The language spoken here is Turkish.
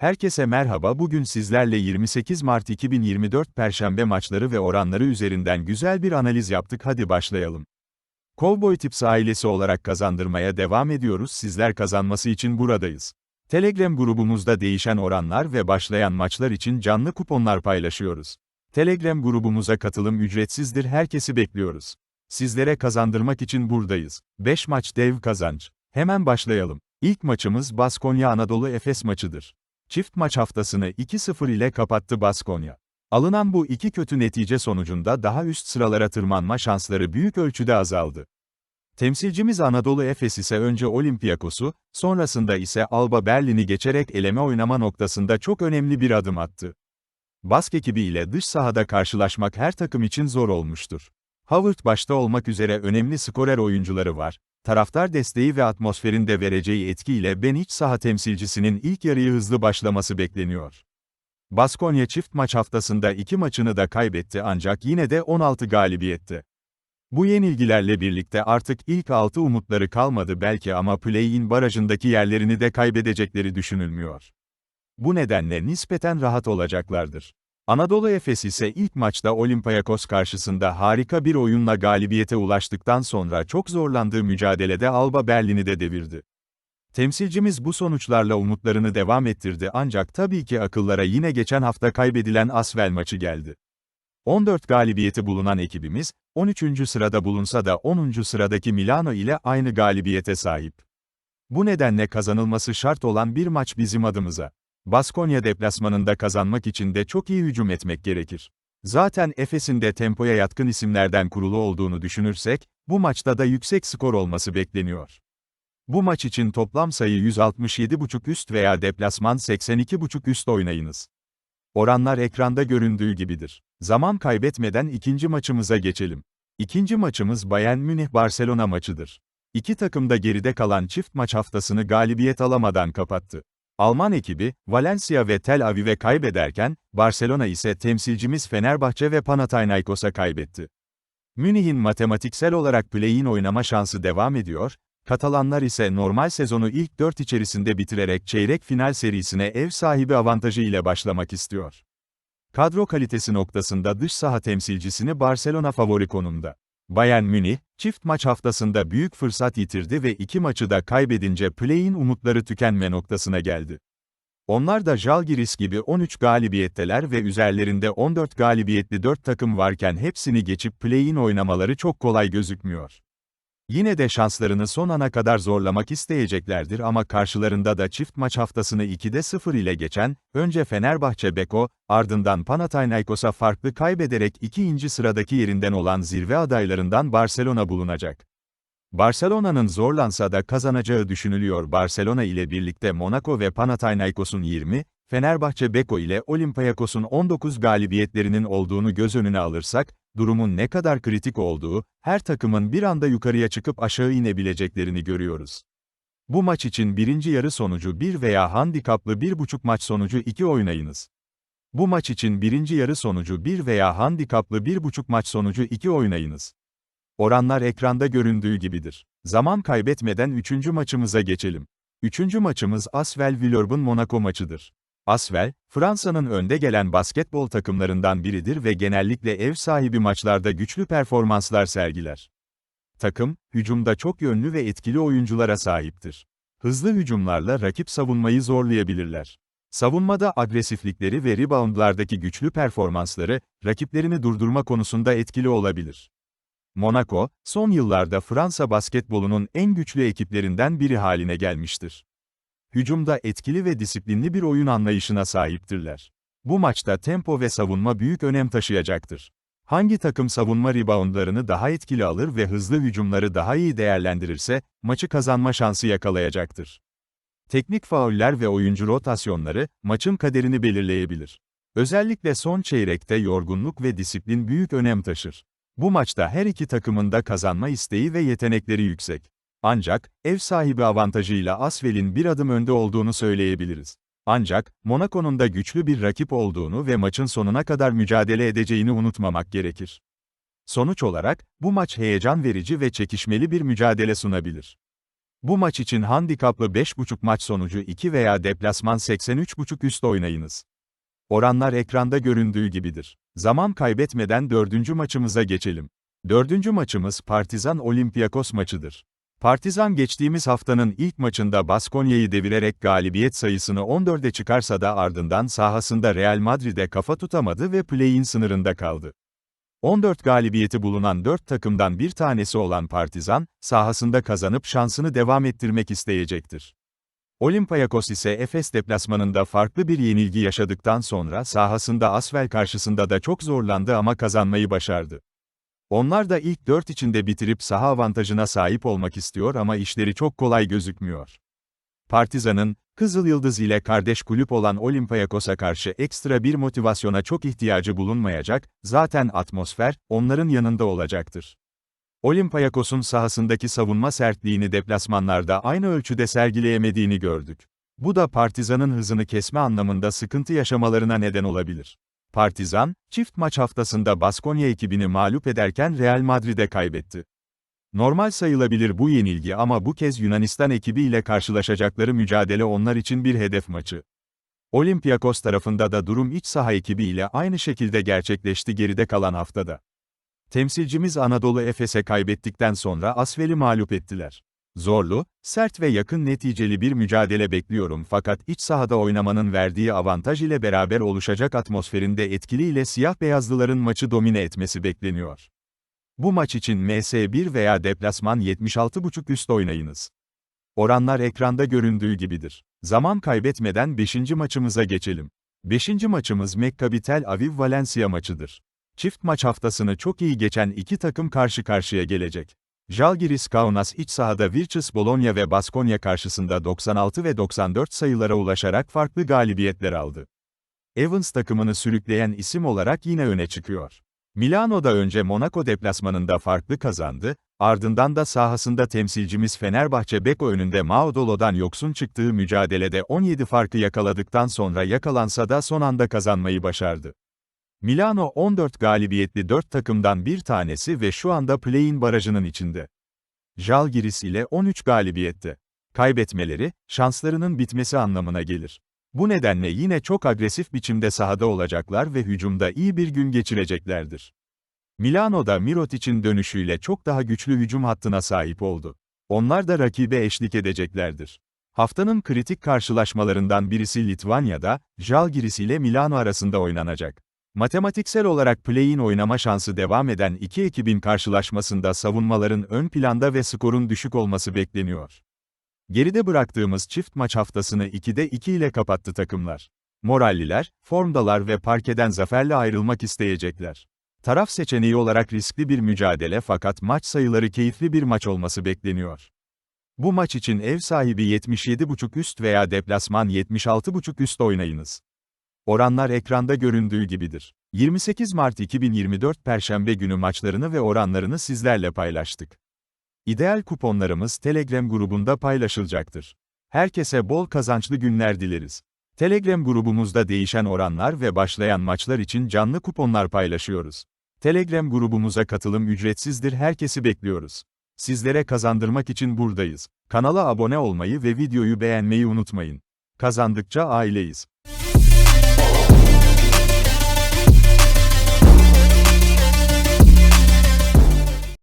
Herkese merhaba. Bugün sizlerle 28 Mart 2024 Perşembe maçları ve oranları üzerinden güzel bir analiz yaptık. Hadi başlayalım. Cowboy Tips ailesi olarak kazandırmaya devam ediyoruz. Sizler kazanması için buradayız. Telegram grubumuzda değişen oranlar ve başlayan maçlar için canlı kuponlar paylaşıyoruz. Telegram grubumuza katılım ücretsizdir. Herkesi bekliyoruz. Sizlere kazandırmak için buradayız. 5 maç dev kazanç. Hemen başlayalım. İlk maçımız Baskonya Anadolu Efes maçıdır. Çift maç haftasını 2-0 ile kapattı Baskonya. Alınan bu iki kötü netice sonucunda daha üst sıralara tırmanma şansları büyük ölçüde azaldı. Temsilcimiz Anadolu Efes ise önce Olympiakos'u, sonrasında ise Alba Berlin'i geçerek eleme oynama noktasında çok önemli bir adım attı. Bask ekibi ile dış sahada karşılaşmak her takım için zor olmuştur. Howard başta olmak üzere önemli skorer oyuncuları var, taraftar desteği ve atmosferin de vereceği etkiyle ben iç saha temsilcisinin ilk yarıyı hızlı başlaması bekleniyor. Baskonya çift maç haftasında iki maçını da kaybetti ancak yine de 16 galibiyetti. Bu yenilgilerle birlikte artık ilk 6 umutları kalmadı belki ama play-in barajındaki yerlerini de kaybedecekleri düşünülmüyor. Bu nedenle nispeten rahat olacaklardır. Anadolu Efes ise ilk maçta Olympiakos karşısında harika bir oyunla galibiyete ulaştıktan sonra çok zorlandığı mücadelede Alba Berlin'i de devirdi. Temsilcimiz bu sonuçlarla umutlarını devam ettirdi ancak tabii ki akıllara yine geçen hafta kaybedilen Asvel maçı geldi. 14 galibiyeti bulunan ekibimiz, 13. sırada bulunsa da 10. sıradaki Milano ile aynı galibiyete sahip. Bu nedenle kazanılması şart olan bir maç bizim adımıza. Baskonya deplasmanında kazanmak için de çok iyi hücum etmek gerekir. Zaten Efes'in de tempoya yatkın isimlerden kurulu olduğunu düşünürsek, bu maçta da yüksek skor olması bekleniyor. Bu maç için toplam sayı 167.5 üst veya deplasman 82.5 üst oynayınız. Oranlar ekranda göründüğü gibidir. Zaman kaybetmeden ikinci maçımıza geçelim. İkinci maçımız Bayern Münih-Barcelona maçıdır. İki takım da geride kalan çift maç haftasını galibiyet alamadan kapattı. Alman ekibi, Valencia ve Tel Aviv'e kaybederken, Barcelona ise temsilcimiz Fenerbahçe ve Panathinaikos'a kaybetti. Münih'in matematiksel olarak play-in oynama şansı devam ediyor, Katalanlar ise normal sezonu ilk dört içerisinde bitirerek çeyrek final serisine ev sahibi avantajı ile başlamak istiyor. Kadro kalitesi noktasında dış saha temsilcisini Barcelona favori konumda. Bayern Münih, çift maç haftasında büyük fırsat yitirdi ve iki maçı da kaybedince play-in umutları tükenme noktasına geldi. Onlar da Jalgiris gibi 13 galibiyetteler ve üzerlerinde 14 galibiyetli 4 takım varken hepsini geçip play-in oynamaları çok kolay gözükmüyor. Yine de şanslarını son ana kadar zorlamak isteyeceklerdir ama karşılarında da çift maç haftasını 2'de 0 ile geçen, önce Fenerbahçe Beko, ardından Panathinaikos'a farklı kaybederek ikinci sıradaki yerinden olan zirve adaylarından Barcelona bulunacak. Barcelona'nın zorlansa da kazanacağı düşünülüyor. Barcelona ile birlikte Monaco ve Panathinaikos'un 20, Fenerbahçe Beko ile Olympiakos'un 19 galibiyetlerinin olduğunu göz önüne alırsak, durumun ne kadar kritik olduğu, her takımın bir anda yukarıya çıkıp aşağı inebileceklerini görüyoruz. Bu maç için birinci yarı sonucu 1 veya handikaplı 1.5 maç sonucu 2 oynayınız. Bu maç için birinci yarı sonucu 1 veya handikaplı 1.5 maç sonucu 2 oynayınız. Oranlar ekranda göründüğü gibidir. Zaman kaybetmeden üçüncü maçımıza geçelim. Üçüncü maçımız Asvel Villeurbanne Monaco maçıdır. Asvel, Fransa'nın önde gelen basketbol takımlarından biridir ve genellikle ev sahibi maçlarda güçlü performanslar sergiler. Takım, hücumda çok yönlü ve etkili oyunculara sahiptir. Hızlı hücumlarla rakip savunmayı zorlayabilirler. Savunmada agresiflikleri ve reboundlardaki güçlü performansları, rakiplerini durdurma konusunda etkili olabilir. Monaco, son yıllarda Fransa basketbolunun en güçlü ekiplerinden biri haline gelmiştir hücumda etkili ve disiplinli bir oyun anlayışına sahiptirler. Bu maçta tempo ve savunma büyük önem taşıyacaktır. Hangi takım savunma reboundlarını daha etkili alır ve hızlı hücumları daha iyi değerlendirirse, maçı kazanma şansı yakalayacaktır. Teknik fauller ve oyuncu rotasyonları, maçın kaderini belirleyebilir. Özellikle son çeyrekte yorgunluk ve disiplin büyük önem taşır. Bu maçta her iki takımın da kazanma isteği ve yetenekleri yüksek. Ancak, ev sahibi avantajıyla Asvel'in bir adım önde olduğunu söyleyebiliriz. Ancak, Monaco'nun da güçlü bir rakip olduğunu ve maçın sonuna kadar mücadele edeceğini unutmamak gerekir. Sonuç olarak, bu maç heyecan verici ve çekişmeli bir mücadele sunabilir. Bu maç için handikaplı 5.5 maç sonucu 2 veya deplasman 83.5 üst oynayınız. Oranlar ekranda göründüğü gibidir. Zaman kaybetmeden dördüncü maçımıza geçelim. Dördüncü maçımız Partizan Olympiakos maçıdır. Partizan geçtiğimiz haftanın ilk maçında Baskonya'yı devirerek galibiyet sayısını 14'e çıkarsa da ardından sahasında Real Madrid'e kafa tutamadı ve play-in sınırında kaldı. 14 galibiyeti bulunan 4 takımdan bir tanesi olan Partizan, sahasında kazanıp şansını devam ettirmek isteyecektir. Olympiakos ise Efes deplasmanında farklı bir yenilgi yaşadıktan sonra sahasında Asvel karşısında da çok zorlandı ama kazanmayı başardı. Onlar da ilk 4 içinde bitirip saha avantajına sahip olmak istiyor ama işleri çok kolay gözükmüyor. Partizan'ın, Kızıl Yıldız ile kardeş kulüp olan Olympiakos'a karşı ekstra bir motivasyona çok ihtiyacı bulunmayacak, zaten atmosfer, onların yanında olacaktır. Olympiakos'un sahasındaki savunma sertliğini deplasmanlarda aynı ölçüde sergileyemediğini gördük. Bu da Partizan'ın hızını kesme anlamında sıkıntı yaşamalarına neden olabilir. Partizan, çift maç haftasında Baskonya ekibini mağlup ederken Real Madrid'e kaybetti. Normal sayılabilir bu yenilgi ama bu kez Yunanistan ekibi ile karşılaşacakları mücadele onlar için bir hedef maçı. Olympiakos tarafında da durum iç saha ekibi ile aynı şekilde gerçekleşti geride kalan haftada. Temsilcimiz Anadolu Efes'e kaybettikten sonra Asvel'i mağlup ettiler. Zorlu, sert ve yakın neticeli bir mücadele bekliyorum fakat iç sahada oynamanın verdiği avantaj ile beraber oluşacak atmosferinde etkiliyle siyah beyazlıların maçı domine etmesi bekleniyor. Bu maç için MS1 veya deplasman 76.5 üst oynayınız. Oranlar ekranda göründüğü gibidir. Zaman kaybetmeden 5. maçımıza geçelim. 5. maçımız Maccabi Tel Aviv Valencia maçıdır. Çift maç haftasını çok iyi geçen iki takım karşı karşıya gelecek. Žalgiris Kaunas iç sahada Virtus Bologna ve Baskonya karşısında 96 ve 94 sayılara ulaşarak farklı galibiyetler aldı. Evans takımını sürükleyen isim olarak yine öne çıkıyor. Milano'da önce Monaco deplasmanında farklı kazandı, ardından da sahasında temsilcimiz Fenerbahçe Beko önünde Maudolo'dan yoksun çıktığı mücadelede 17 farkı yakaladıktan sonra yakalansa da son anda kazanmayı başardı. Milano 14 galibiyetli 4 takımdan bir tanesi ve şu anda play-in barajının içinde. Žalgiris ile 13 galibiyette. Kaybetmeleri, şanslarının bitmesi anlamına gelir. Bu nedenle yine çok agresif biçimde sahada olacaklar ve hücumda iyi bir gün geçireceklerdir. Milano'da Mirotic'in dönüşüyle çok daha güçlü hücum hattına sahip oldu. Onlar da rakibe eşlik edeceklerdir. Haftanın kritik karşılaşmalarından birisi Litvanya'da, Žalgiris ile Milano arasında oynanacak. Matematiksel olarak play-in oynama şansı devam eden iki ekibin karşılaşmasında savunmaların ön planda ve skorun düşük olması bekleniyor. Geride bıraktığımız çift maç haftasını 2'de 2 ile kapattı takımlar. Moralliler, formdalar ve parkeden zaferle ayrılmak isteyecekler. Taraf seçeneği olarak riskli bir mücadele fakat maç sayıları keyifli bir maç olması bekleniyor. Bu maç için ev sahibi 77.5 üst veya deplasman 76.5 üst oynayınız. Oranlar ekranda göründüğü gibidir. 28 Mart 2024 Perşembe günü maçlarını ve oranlarını sizlerle paylaştık. İdeal kuponlarımız Telegram grubunda paylaşılacaktır. Herkese bol kazançlı günler dileriz. Telegram grubumuzda değişen oranlar ve başlayan maçlar için canlı kuponlar paylaşıyoruz. Telegram grubumuza katılım ücretsizdir herkesi bekliyoruz. Sizlere kazandırmak için buradayız. Kanala abone olmayı ve videoyu beğenmeyi unutmayın. Kazandıkça aileyiz.